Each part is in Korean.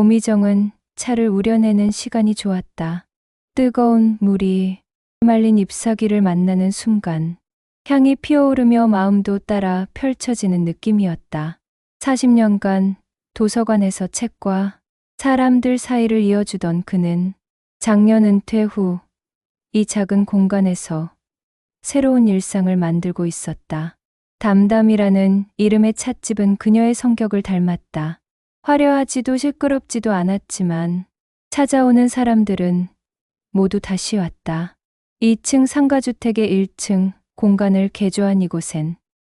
오미정은 차를 우려내는 시간이 좋았다. 뜨거운 물이 말린 잎사귀를 만나는 순간 향이 피어오르며 마음도 따라 펼쳐지는 느낌이었다. 40년간 도서관에서 책과 사람들 사이를 이어주던 그는 작년 은퇴 후 이 작은 공간에서 새로운 일상을 만들고 있었다. 담담이라는 이름의 찻집은 그녀의 성격을 닮았다. 화려하지도 시끄럽지도 않았지만 찾아오는 사람들은 모두 다시 왔다. 2층 상가주택의 1층 공간을 개조한 이곳엔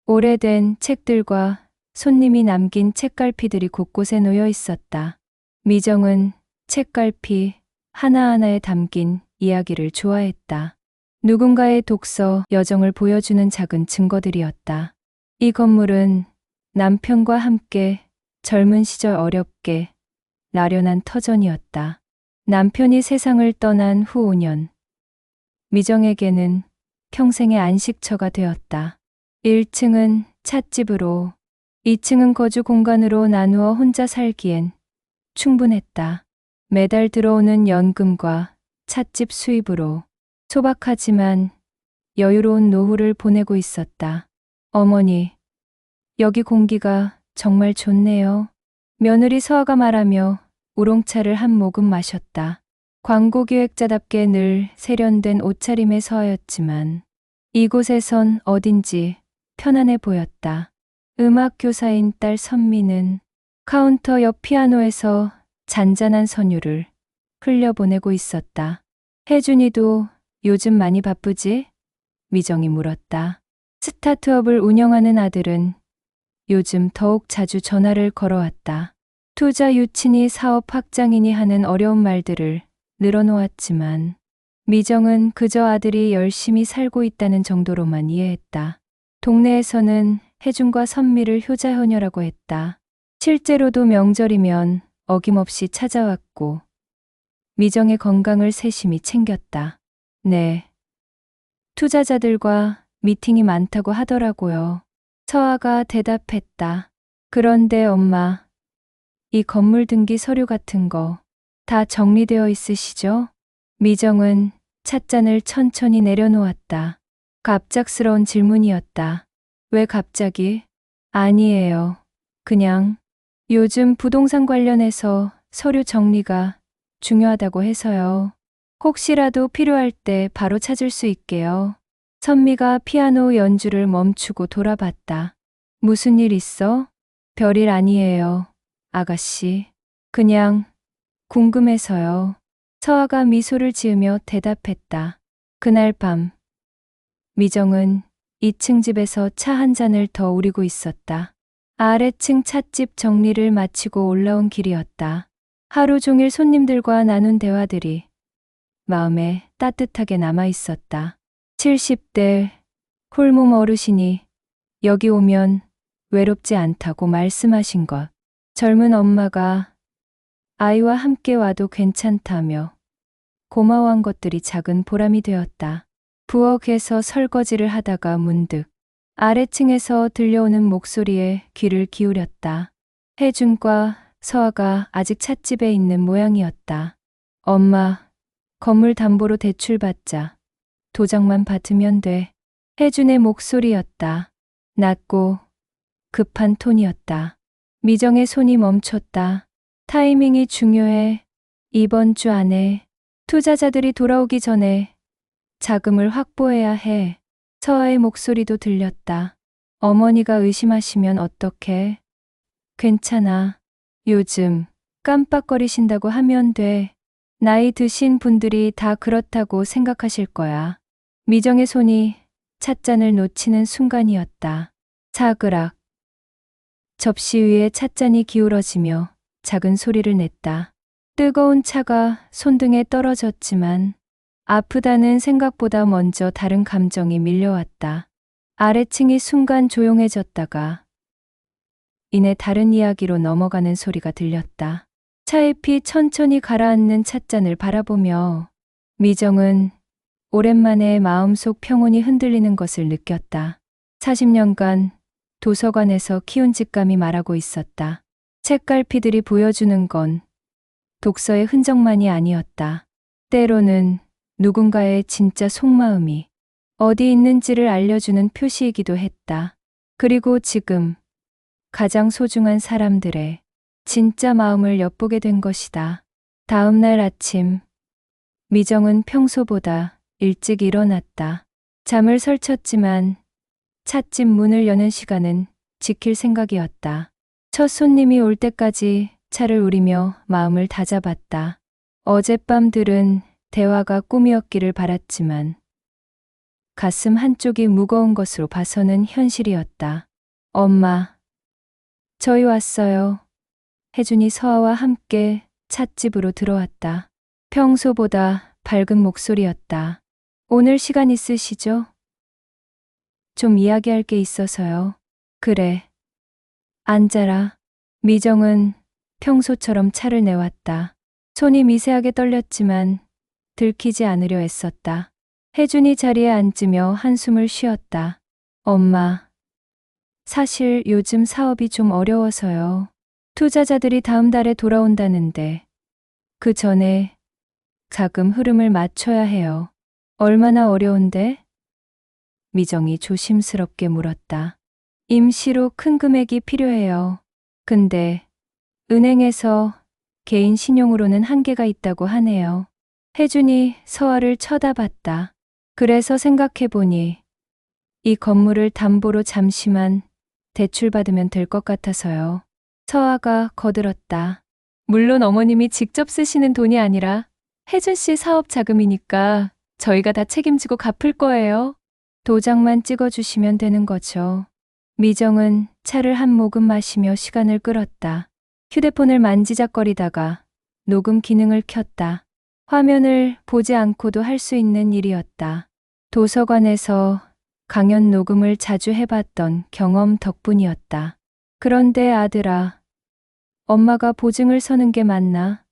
오래된 책들과 손님이 남긴 책갈피들이 곳곳에 놓여 있었다. 미정은 책갈피 하나하나에 담긴 이야기를 좋아했다. 누군가의 독서, 여정을 보여주는 작은 증거들이었다. 이 건물은 남편과 함께 젊은 시절 어렵게 나련한 터전이었다. 남편이 세상을 떠난 후 5년. 미정에게는 평생의 안식처가 되었다. 1층은 찻집으로, 2층은 거주 공간으로 나누어 혼자 살기엔 충분했다. 매달 들어오는 연금과 찻집 수입으로 소박하지만 여유로운 노후를 보내고 있었다. 어머니, 여기 공기가 정말 좋네요. 며느리 서아가 말하며 우롱차를 한 모금 마셨다. 광고 기획자답게 늘 세련된 옷차림의 서아였지만 이곳에선 어딘지 편안해 보였다. 음악 교사인 딸 선미는 카운터 옆 피아노에서 잔잔한 선율을 흘려보내고 있었다. 혜준이도 요즘 많이 바쁘지? 미정이 물었다. 스타트업을 운영하는 아들은 요즘 더욱 자주 전화를 걸어왔다. 투자 유친이 사업 확장이니 하는 어려운 말들을 늘어놓았지만 미정은 그저 아들이 열심히 살고 있다는 정도로만 이해했다. 동네에서는 혜준과 선미를 효자효녀라고 했다. 실제로도 명절이면 어김없이 찾아왔고 미정의 건강을 세심히 챙겼다. 네. 투자자들과 미팅이 많다고 하더라고요. 서아가 대답했다. 그런데 엄마, 이 건물 등기 서류 같은 거 다 정리되어 있으시죠? 미정은 찻잔을 천천히 내려놓았다. 갑작스러운 질문이었다. 왜 갑자기? 아니에요. 그냥 요즘 부동산 관련해서 서류 정리가 중요하다고 해서요. 혹시라도 필요할 때 바로 찾을 수 있게요. 선미가 피아노 연주를 멈추고 돌아봤다. 무슨 일 있어? 별일 아니에요. 아가씨. 그냥 궁금해서요. 서아가 미소를 지으며 대답했다. 그날 밤 미정은 2층 집에서 차 한 잔을 더 우리고 있었다. 아래층 찻집 정리를 마치고 올라온 길이었다. 하루 종일 손님들과 나눈 대화들이 마음에 따뜻하게 남아 있었다. 70대 홀몸 어르신이 여기 오면 외롭지 않다고 말씀하신 것. 젊은 엄마가 아이와 함께 와도 괜찮다며 고마워한 것들이 작은 보람이 되었다. 부엌에서 설거지를 하다가 문득 아래층에서 들려오는 목소리에 귀를 기울였다. 혜준과 서아가 아직 찻집에 있는 모양이었다. 엄마, 건물 담보로 대출 받자. 도장만 받으면 돼. 혜준의 목소리였다. 낮고 급한 톤이었다. 미정의 손이 멈췄다. 타이밍이 중요해. 이번 주 안에 투자자들이 돌아오기 전에 자금을 확보해야 해. 서아의 목소리도 들렸다. 어머니가 의심하시면 어떡해? 괜찮아. 요즘 깜빡거리신다고 하면 돼. 나이 드신 분들이 다 그렇다고 생각하실 거야. 미정의 손이 찻잔을 놓치는 순간이었다. 사그락. 접시 위에 찻잔이 기울어지며 작은 소리를 냈다. 뜨거운 차가 손등에 떨어졌지만 아프다는 생각보다 먼저 다른 감정이 밀려왔다. 아래층이 순간 조용해졌다가 이내 다른 이야기로 넘어가는 소리가 들렸다. 차에 피 천천히 가라앉는 찻잔을 바라보며 미정은 오랜만에 마음속 평온이 흔들리는 것을 느꼈다. 40년간 도서관에서 키운 직감이 말하고 있었다. 책갈피들이 보여주는 건 독서의 흔적만이 아니었다. 때로는 누군가의 진짜 속마음이 어디 있는지를 알려주는 표시이기도 했다. 그리고 지금 가장 소중한 사람들의 진짜 마음을 엿보게 된 것이다. 다음 날 아침, 미정은 평소보다 일찍 일어났다. 잠을 설쳤지만 찻집 문을 여는 시간은 지킬 생각이었다. 첫 손님이 올 때까지 차를 우리며 마음을 다잡았다. 어젯밤들은 대화가 꿈이었기를 바랐지만 가슴 한쪽이 무거운 것으로 봐서는 현실이었다. 엄마, 저희 왔어요. 혜준이 서아와 함께 찻집으로 들어왔다. 평소보다 밝은 목소리였다. 오늘 시간 있으시죠? 좀 이야기할 게 있어서요. 그래. 앉아라. 미정은 평소처럼 차를 내왔다. 손이 미세하게 떨렸지만 들키지 않으려 애썼다. 혜준이 자리에 앉으며 한숨을 쉬었다. 엄마. 사실 요즘 사업이 좀 어려워서요. 투자자들이 다음 달에 돌아온다는데 그 전에 자금 흐름을 맞춰야 해요. 얼마나 어려운데? 미정이 조심스럽게 물었다. 임시로 큰 금액이 필요해요. 근데 은행에서 개인 신용으로는 한계가 있다고 하네요. 혜준이 서아를 쳐다봤다. 그래서 생각해보니 이 건물을 담보로 잠시만 대출받으면 될 것 같아서요. 서아가 거들었다. 물론 어머님이 직접 쓰시는 돈이 아니라 혜준 씨 사업 자금이니까 저희가 다 책임지고 갚을 거예요. 도장만 찍어주시면 되는 거죠. 미정은 차를 한 모금 마시며 시간을 끌었다. 휴대폰을 만지작거리다가 녹음 기능을 켰다. 화면을 보지 않고도 할 수 있는 일이었다. 도서관에서 강연 녹음을 자주 해봤던 경험 덕분이었다. 그런데 아들아, 엄마가 보증을 서는 게 맞나?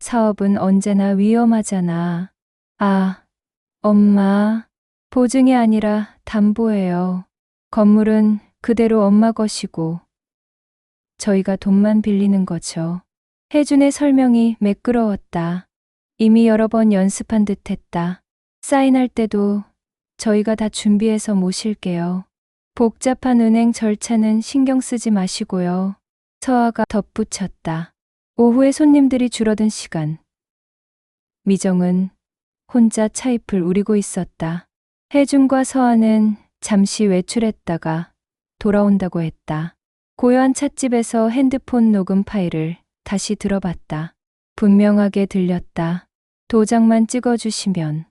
사업은 언제나 위험하잖아. 아, 엄마, 보증이 아니라 담보예요. 건물은 그대로 엄마 것이고, 저희가 돈만 빌리는 거죠. 혜준의 설명이 매끄러웠다. 이미 여러 번 연습한 듯 했다. 사인할 때도 저희가 다 준비해서 모실게요. 복잡한 은행 절차는 신경 쓰지 마시고요. 서아가 덧붙였다. 오후에 손님들이 줄어든 시간. 미정은 혼자 차잎을 우리고 있었다. 혜준과 서아는 잠시 외출했다가 돌아온다고 했다. 고요한 찻집에서 핸드폰 녹음 파일을 다시 들어봤다. 분명하게 들렸다. 도장만 찍어주시면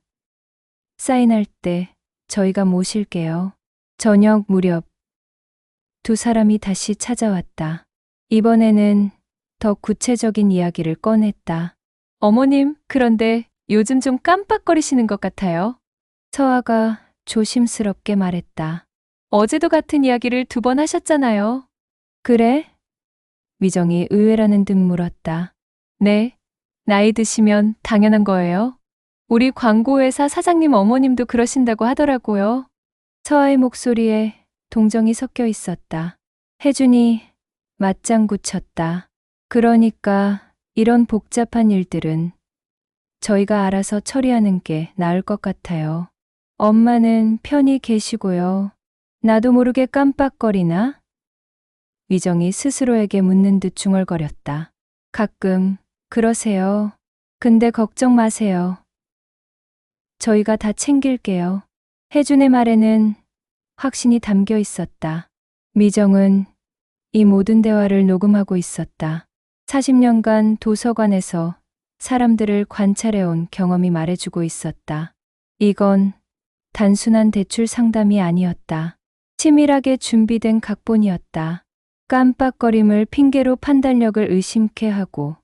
사인할 때 저희가 모실게요. 저녁 무렵 두 사람이 다시 찾아왔다. 이번에는 더 구체적인 이야기를 꺼냈다. 어머님, 그런데 요즘 좀 깜빡거리시는 것 같아요. 서아가 조심스럽게 말했다. 어제도 같은 이야기를 두 번 하셨잖아요. 그래? 미정이 의외라는 듯 물었다. 네, 나이 드시면 당연한 거예요. 우리 광고회사 사장님 어머님도 그러신다고 하더라고요. 서아의 목소리에 동정이 섞여 있었다. 혜준이 맞장구 쳤다. 그러니까 이런 복잡한 일들은 저희가 알아서 처리하는 게 나을 것 같아요. 엄마는 편히 계시고요. 나도 모르게 깜빡거리나? 위정이 스스로에게 묻는 듯 중얼거렸다. 가끔 그러세요. 근데 걱정 마세요. 저희가 다 챙길게요. 혜준의 말에는 확신이 담겨 있었다. 미정은 이 모든 대화를 녹음하고 있었다. 40년간 도서관에서 사람들을 관찰해온 경험이 말해주고 있었다. 이건 단순한 대출 상담이 아니었다. 치밀하게 준비된 각본이었다. 깜빡거림을 핑계로 판단력을 의심케 하고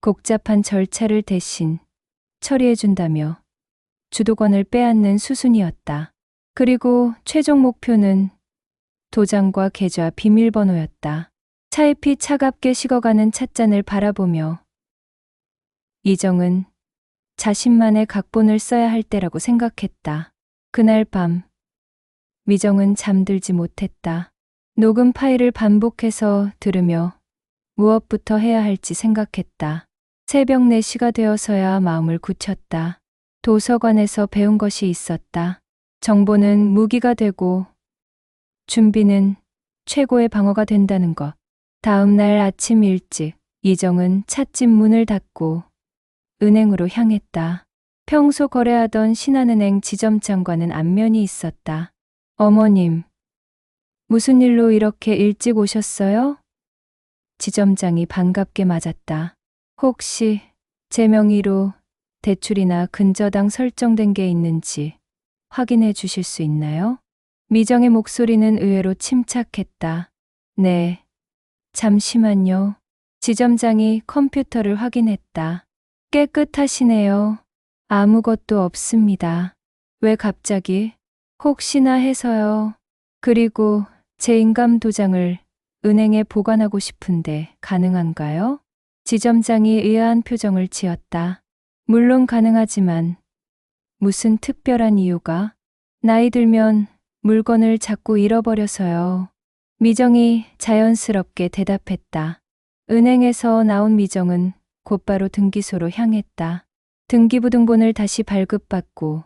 복잡한 절차를 대신 처리해준다며 주도권을 빼앗는 수순이었다. 그리고 최종 목표는 도장과 계좌 비밀번호였다. 차잎이 차갑게 식어가는 찻잔을 바라보며 이정은 자신만의 각본을 써야 할 때라고 생각했다. 그날 밤 미정은 잠들지 못했다. 녹음 파일을 반복해서 들으며 무엇부터 해야 할지 생각했다. 새벽 4시가 되어서야 마음을 굳혔다. 도서관에서 배운 것이 있었다. 정보는 무기가 되고 준비는 최고의 방어가 된다는 것. 다음 날 아침 일찍 이정은 찻집 문을 닫고 은행으로 향했다. 평소 거래하던 신한은행 지점장과는 안면이 있었다. 어머님, 무슨 일로 이렇게 일찍 오셨어요? 지점장이 반갑게 맞았다. 혹시 제 명의로 대출이나 근저당 설정된 게 있는지 확인해 주실 수 있나요? 미정의 목소리는 의외로 침착했다. 네. 잠시만요. 지점장이 컴퓨터를 확인했다. 깨끗하시네요. 아무것도 없습니다. 왜 갑자기? 혹시나 해서요. 그리고 제 인감 도장을 은행에 보관하고 싶은데 가능한가요? 지점장이 의아한 표정을 지었다. 물론 가능하지만 무슨 특별한 이유가? 나이 들면 물건을 자꾸 잃어버려서요. 미정이 자연스럽게 대답했다. 은행에서 나온 미정은 곧바로 등기소로 향했다. 등기부등본을 다시 발급받고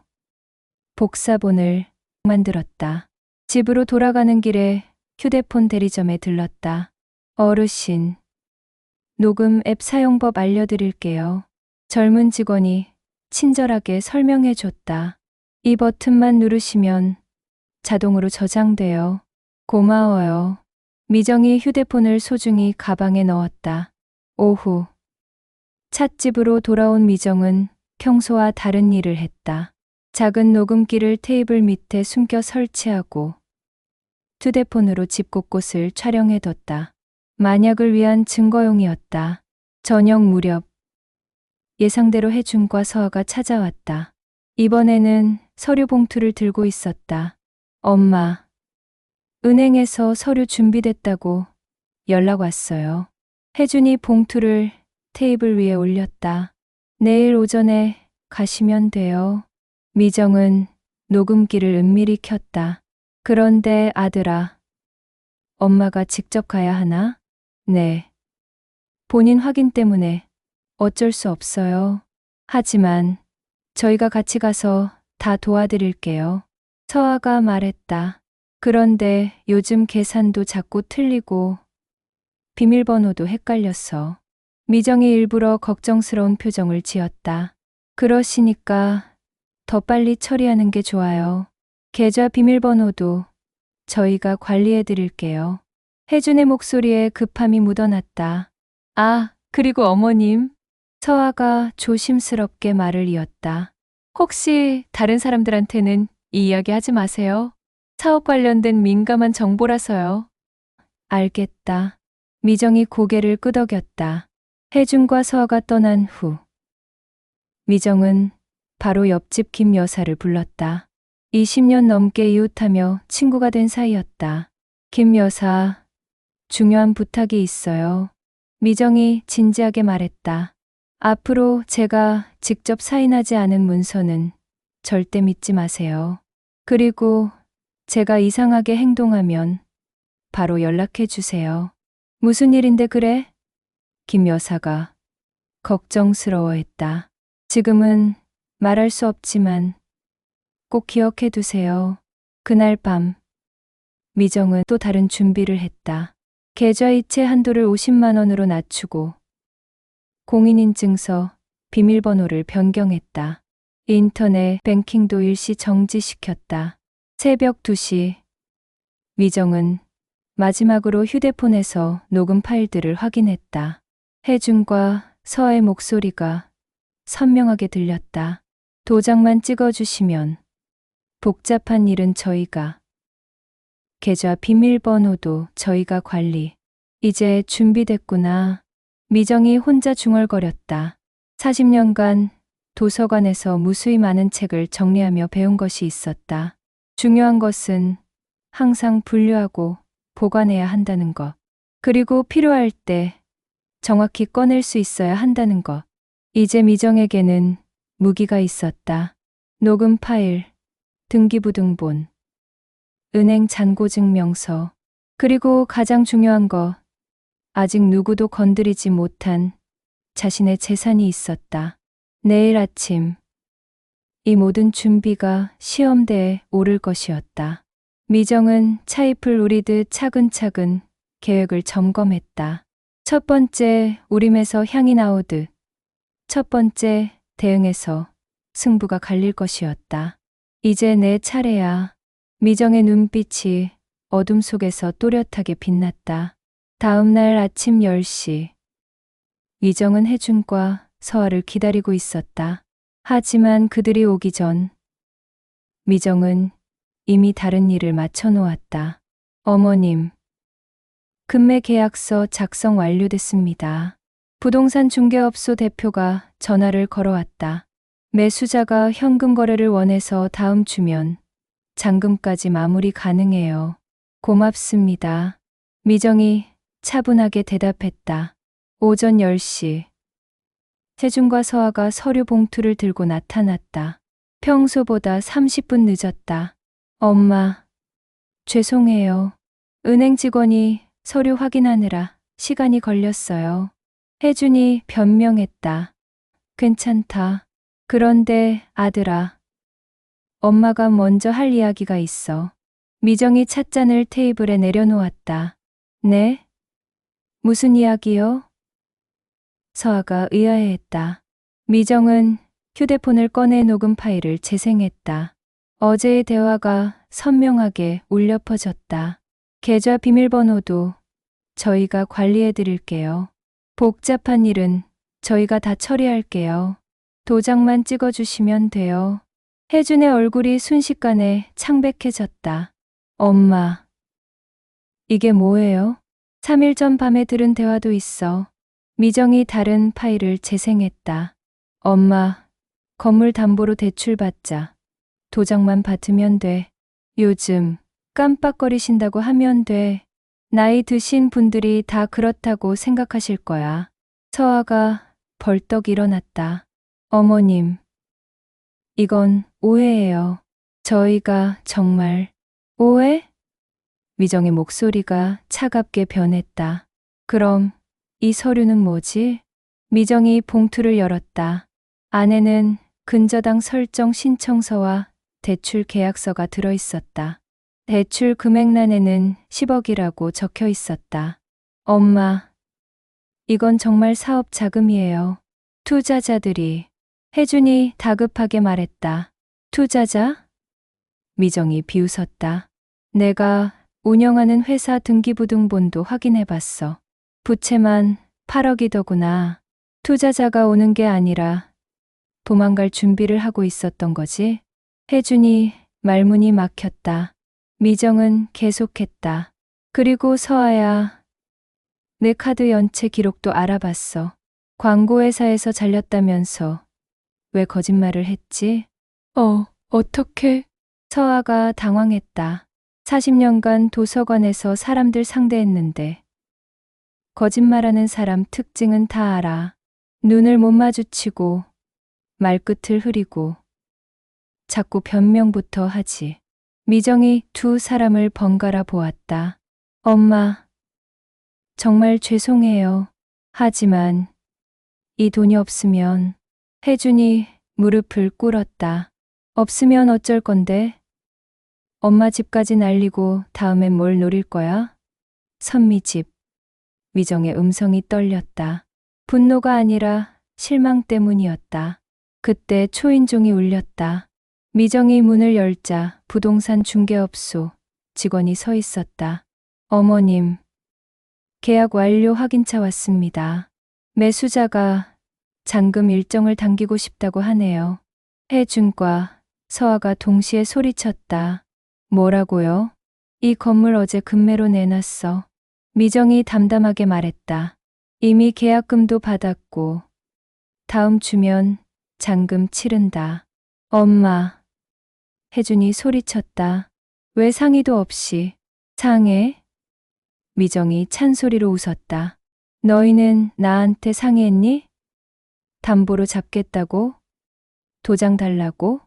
복사본을 만들었다. 집으로 돌아가는 길에 휴대폰 대리점에 들렀다. 어르신, 녹음 앱 사용법 알려드릴게요. 젊은 직원이 친절하게 설명해 줬다. 이 버튼만 누르시면 자동으로 저장돼요. 고마워요. 미정이 휴대폰을 소중히 가방에 넣었다. 오후. 찻집으로 돌아온 미정은 평소와 다른 일을 했다. 작은 녹음기를 테이블 밑에 숨겨 설치하고 휴대폰으로 집 곳곳을 촬영해뒀다. 만약을 위한 증거용이었다. 저녁 무렵 예상대로 혜준과 서아가 찾아왔다. 이번에는 서류 봉투를 들고 있었다. 엄마, 은행에서 서류 준비됐다고 연락 왔어요. 혜준이 봉투를 테이블 위에 올렸다. 내일 오전에 가시면 돼요. 미정은 녹음기를 은밀히 켰다. 그런데 아들아, 엄마가 직접 가야 하나? 네. 본인 확인 때문에 어쩔 수 없어요. 하지만 저희가 같이 가서 다 도와드릴게요. 서아가 말했다. 그런데 요즘 계산도 자꾸 틀리고 비밀번호도 헷갈렸어. 미정이 일부러 걱정스러운 표정을 지었다. 그러시니까 더 빨리 처리하는 게 좋아요. 계좌 비밀번호도 저희가 관리해 드릴게요. 혜준의 목소리에 급함이 묻어났다. 아, 그리고 어머님. 서아가 조심스럽게 말을 이었다. 혹시 다른 사람들한테는 이 이야기 하지 마세요. 사업 관련된 민감한 정보라서요. 알겠다. 미정이 고개를 끄덕였다. 혜준과 서아가 떠난 후. 미정은 바로 옆집 김 여사를 불렀다. 20년 넘게 이웃하며 친구가 된 사이였다. 김 여사, 중요한 부탁이 있어요. 미정이 진지하게 말했다. 앞으로 제가 직접 사인하지 않은 문서는 절대 믿지 마세요. 그리고 제가 이상하게 행동하면 바로 연락해 주세요. 무슨 일인데 그래? 김 여사가 걱정스러워했다. 지금은 말할 수 없지만 꼭 기억해 두세요. 그날 밤 미정은 또 다른 준비를 했다. 계좌이체 한도를 50만 원으로 낮추고 공인인증서 비밀번호를 변경했다. 인터넷 뱅킹도 일시 정지시켰다. 새벽 2시 미정은 마지막으로 휴대폰에서 녹음 파일들을 확인했다. 혜준과 서아의 목소리가 선명하게 들렸다. 도장만 찍어주시면 복잡한 일은 저희가 계좌 비밀번호도 저희가 관리. 이제 준비됐구나. 미정이 혼자 중얼거렸다. 40년간 도서관에서 무수히 많은 책을 정리하며 배운 것이 있었다. 중요한 것은 항상 분류하고 보관해야 한다는 것. 그리고 필요할 때 정확히 꺼낼 수 있어야 한다는 것. 이제 미정에게는 무기가 있었다. 녹음 파일, 등기부등본, 은행 잔고증명서, 그리고 가장 중요한 것, 아직 누구도 건드리지 못한 자신의 재산이 있었다. 내일 아침 이 모든 준비가 시험대에 오를 것이었다. 미정은 차잎을 우리듯 차근차근 계획을 점검했다. 첫 번째 우림에서 향이 나오듯 첫 번째 대응에서 승부가 갈릴 것이었다. 이제 내 차례야. 미정의 눈빛이 어둠 속에서 또렷하게 빛났다. 다음 날 아침 10시. 미정은 혜준과 서아를 기다리고 있었다. 하지만 그들이 오기 전 미정은 이미 다른 일을 마쳐 놓았다. 어머님. 금매 계약서 작성 완료됐습니다. 부동산 중개업소 대표가 전화를 걸어왔다. 매수자가 현금 거래를 원해서 다음 주면 잔금까지 마무리 가능해요. 고맙습니다. 미정이 차분하게 대답했다. 오전 10시. 세준과 서아가 서류 봉투를 들고 나타났다. 평소보다 30분 늦었다. 엄마, 죄송해요. 은행 직원이 서류 확인하느라 시간이 걸렸어요. 혜준이 변명했다. 괜찮다. 그런데 아들아. 엄마가 먼저 할 이야기가 있어. 미정이 찻잔을 테이블에 내려놓았다. 네? 무슨 이야기요? 서아가 의아해했다. 미정은 휴대폰을 꺼내 녹음 파일을 재생했다. 어제의 대화가 선명하게 울려 퍼졌다. 계좌 비밀번호도 저희가 관리해 드릴게요. 복잡한 일은 저희가 다 처리할게요. 도장만 찍어 주시면 돼요. 혜준의 얼굴이 순식간에 창백해졌다. 엄마. 이게 뭐예요? 3일 전 밤에 들은 대화도 있어. 미정이 다른 파일을 재생했다. 엄마, 건물 담보로 대출 받자. 도장만 받으면 돼. 요즘 깜빡거리신다고 하면 돼. 나이 드신 분들이 다 그렇다고 생각하실 거야. 서아가 벌떡 일어났다. 어머님, 이건 오해예요. 저희가 정말 오해? 미정의 목소리가 차갑게 변했다. 그럼 이 서류는 뭐지? 미정이 봉투를 열었다. 안에는 근저당 설정 신청서와 대출 계약서가 들어 있었다. 대출 금액란에는 10억이라고 적혀 있었다. 엄마, 이건 정말 사업 자금이에요. 투자자들이 혜준이 다급하게 말했다. 투자자? 미정이 비웃었다. 내가 운영하는 회사 등기부등본도 확인해 봤어. 부채만 8억이더구나. 투자자가 오는 게 아니라 도망갈 준비를 하고 있었던 거지. 혜준이 말문이 막혔다. 미정은 계속했다. 그리고 서아야. 내 카드 연체 기록도 알아봤어. 광고회사에서 잘렸다면서 왜 거짓말을 했지? 어, 어떻게? 서아가 당황했다. 40년간 도서관에서 사람들 상대했는데 거짓말하는 사람 특징은 다 알아. 눈을 못 마주치고 말끝을 흐리고 자꾸 변명부터 하지. 미정이 두 사람을 번갈아 보았다. 엄마, 정말 죄송해요. 하지만 이 돈이 없으면 혜준이 무릎을 꿇었다. 없으면 어쩔 건데? 엄마 집까지 날리고 다음엔 뭘 노릴 거야? 선미 집. 미정의 음성이 떨렸다. 분노가 아니라 실망 때문이었다. 그때 초인종이 울렸다. 미정이 문을 열자 부동산 중개업소 직원이 서 있었다. 어머님, 계약 완료 확인차 왔습니다. 매수자가 잔금 일정을 당기고 싶다고 하네요. 혜준과 서아가 동시에 소리쳤다. 뭐라고요? 이 건물 어제 금매로 내놨어. 미정이 담담하게 말했다. 이미 계약금도 받았고, 다음 주면 잔금 치른다. 엄마. 혜준이 소리쳤다. 왜 상의도 없이. 상해? 미정이 찬소리로 웃었다. 너희는 나한테 상의했니? 담보로 잡겠다고? 도장 달라고?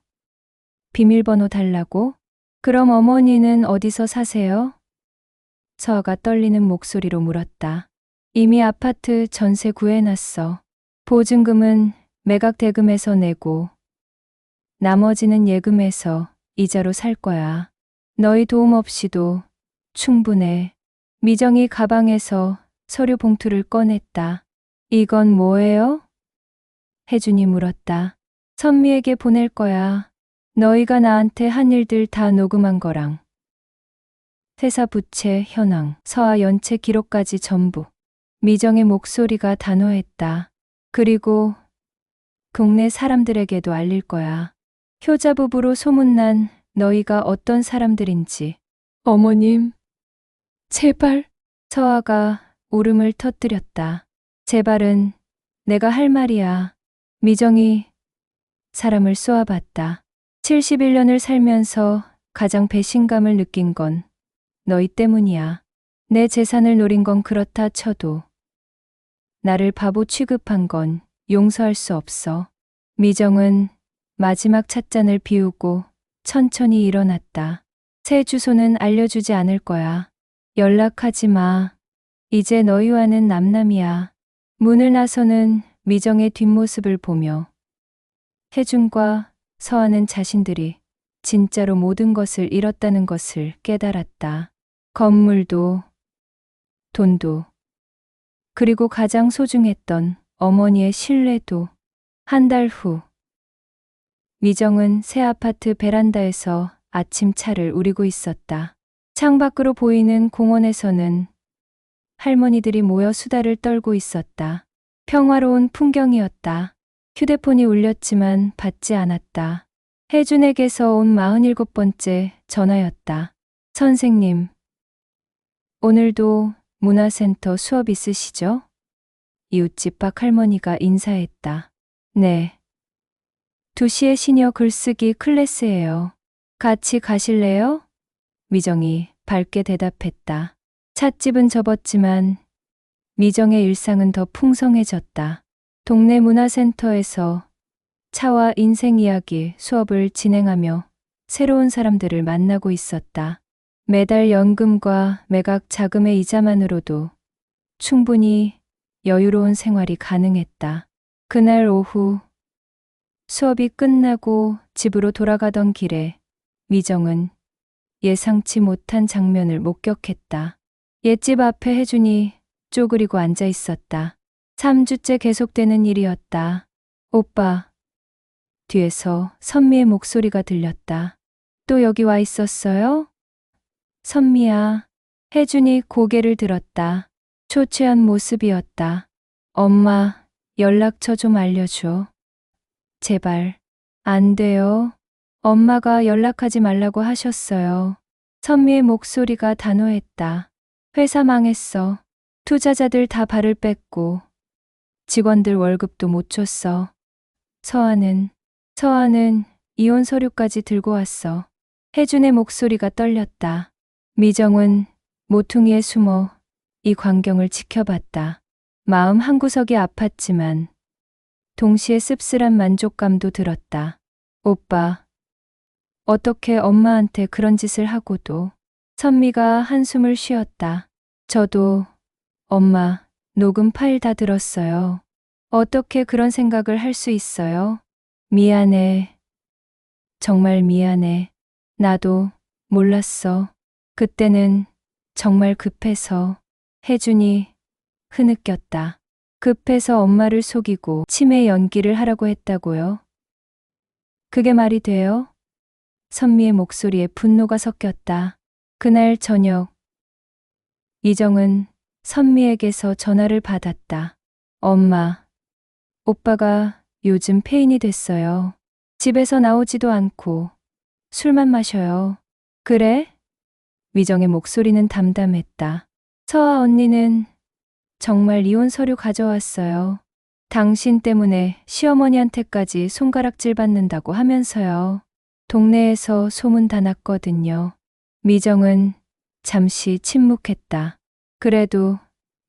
비밀번호 달라고? 그럼 어머니는 어디서 사세요? 서아가 떨리는 목소리로 물었다. 이미 아파트 전세 구해놨어. 보증금은 매각 대금에서 내고 나머지는 예금에서 이자로 살 거야. 너희 도움 없이도 충분해. 미정이 가방에서 서류 봉투를 꺼냈다. 이건 뭐예요? 혜준이 물었다. 선미에게 보낼 거야. 너희가 나한테 한 일들 다 녹음한 거랑. 회사 부채, 현황, 서하 연체 기록까지 전부. 미정의 목소리가 단호했다. 그리고 국내 사람들에게도 알릴 거야. 효자 부부로 소문난 너희가 어떤 사람들인지. 어머님, 제발. 서아가 울음을 터뜨렸다. 제발은 내가 할 말이야. 미정이 사람을 쏘아봤다. 71년을 살면서 가장 배신감을 느낀 건 너희 때문이야. 내 재산을 노린 건 그렇다 쳐도 나를 바보 취급한 건 용서할 수 없어. 미정은 마지막 찻잔을 비우고 천천히 일어났다. 새 주소는 알려주지 않을 거야. 연락하지 마. 이제 너희와는 남남이야. 문을 나서는 미정의 뒷모습을 보며 혜준과 서하는 자신들이 진짜로 모든 것을 잃었다는 것을 깨달았다. 건물도, 돈도, 그리고 가장 소중했던 어머니의 신뢰도. 한 달 후, 미정은 새 아파트 베란다에서 아침 차를 우리고 있었다. 창밖으로 보이는 공원에서는 할머니들이 모여 수다를 떨고 있었다. 평화로운 풍경이었다. 휴대폰이 울렸지만 받지 않았다. 혜준에게서 온 47번째 전화였다. 선생님, 오늘도 문화센터 수업 있으시죠? 이웃집 박 할머니가 인사했다. 네. 2시에 시니어 글쓰기 클래스예요. 같이 가실래요? 미정이 밝게 대답했다. 찻집은 접었지만 미정의 일상은 더 풍성해졌다. 동네 문화센터에서 차와 인생 이야기 수업을 진행하며 새로운 사람들을 만나고 있었다. 매달 연금과 매각 자금의 이자만으로도 충분히 여유로운 생활이 가능했다. 그날 오후 수업이 끝나고 집으로 돌아가던 길에 미정은 예상치 못한 장면을 목격했다. 옛집 앞에 혜준이 쪼그리고 앉아 있었다. 3주째 계속되는 일이었다. 오빠. 뒤에서 선미의 목소리가 들렸다. 또 여기 와 있었어요? 선미야. 혜준이 고개를 들었다. 초췌한 모습이었다. 엄마, 연락처 좀 알려줘. 제발. 안 돼요. 엄마가 연락하지 말라고 하셨어요. 선미의 목소리가 단호했다. 회사 망했어. 투자자들 다 발을 뺐고 직원들 월급도 못 줬어. 서아는 서아는 이혼 서류까지 들고 왔어. 혜준의 목소리가 떨렸다. 미정은 모퉁이에 숨어 이 광경을 지켜봤다. 마음 한구석이 아팠지만 동시에 씁쓸한 만족감도 들었다. 오빠, 어떻게 엄마한테 그런 짓을 하고도 선미가 한숨을 쉬었다. 저도 엄마 녹음 파일 다 들었어요. 어떻게 그런 생각을 할 수 있어요? 미안해. 정말 미안해. 나도 몰랐어. 그때는 정말 급해서 혜준이 흐느꼈다. 급해서 엄마를 속이고 치매 연기를 하라고 했다고요? 그게 말이 돼요? 선미의 목소리에 분노가 섞였다. 그날 저녁, 이정은 선미에게서 전화를 받았다. 엄마, 오빠가 요즘 폐인이 됐어요. 집에서 나오지도 않고 술만 마셔요. 그래? 미정의 목소리는 담담했다. 서아 언니는 정말 이혼 서류 가져왔어요. 당신 때문에 시어머니한테까지 손가락질 받는다고 하면서요. 동네에서 소문 다 났거든요. 미정은 잠시 침묵했다. 그래도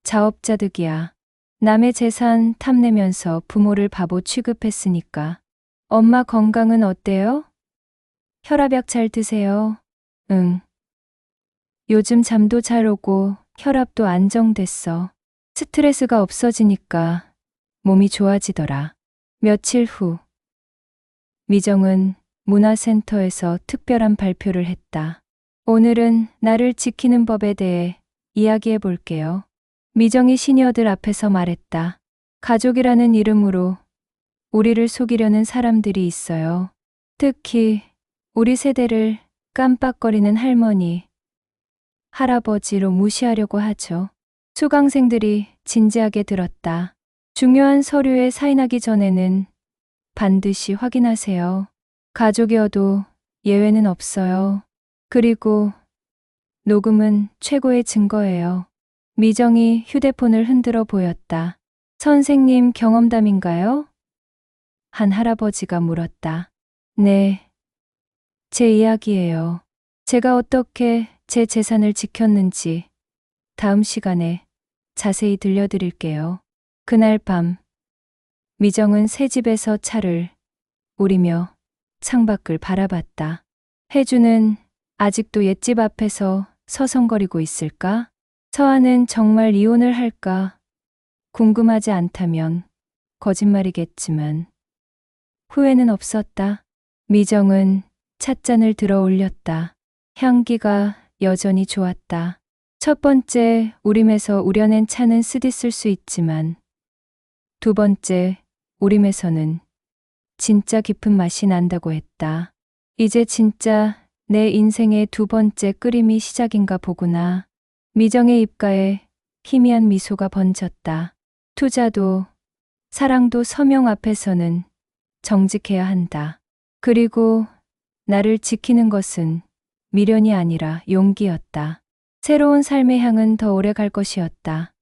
자업자득이야. 남의 재산 탐내면서 부모를 바보 취급했으니까. 엄마 건강은 어때요? 혈압약 잘 드세요? 응. 요즘 잠도 잘 오고 혈압도 안정됐어. 스트레스가 없어지니까 몸이 좋아지더라. 며칠 후 미정은 문화센터에서 특별한 발표를 했다. 오늘은 나를 지키는 법에 대해 이야기해 볼게요. 미정이 시니어들 앞에서 말했다. 가족이라는 이름으로 우리를 속이려는 사람들이 있어요. 특히 우리 세대를 깜빡거리는 할머니, 할아버지로 무시하려고 하죠. 수강생들이 진지하게 들었다. 중요한 서류에 사인하기 전에는 반드시 확인하세요. 가족이어도 예외는 없어요. 그리고 녹음은 최고의 증거예요. 미정이 휴대폰을 흔들어 보였다. 선생님 경험담인가요? 한 할아버지가 물었다. 네. 제 이야기예요. 제가 어떻게 제 재산을 지켰는지 다음 시간에 자세히 들려드릴게요. 그날 밤, 미정은 새 집에서 차를 우리며 창밖을 바라봤다. 혜주는 아직도 옛집 앞에서 서성거리고 있을까? 서아는 정말 이혼을 할까? 궁금하지 않다면 거짓말이겠지만 후회는 없었다. 미정은 찻잔을 들어 올렸다. 향기가 여전히 좋았다. 첫 번째 우림에서 우려낸 차는 쓰디 쓸 수 있지만 두 번째 우림에서는 진짜 깊은 맛이 난다고 했다. 이제 진짜 내 인생의 두 번째 끓임이 시작인가 보구나. 미정의 입가에 희미한 미소가 번졌다. 투자도 사랑도 서명 앞에서는 정직해야 한다. 그리고 나를 지키는 것은 미련이 아니라 용기였다. 새로운 삶의 향은 더 오래 갈 것이었다.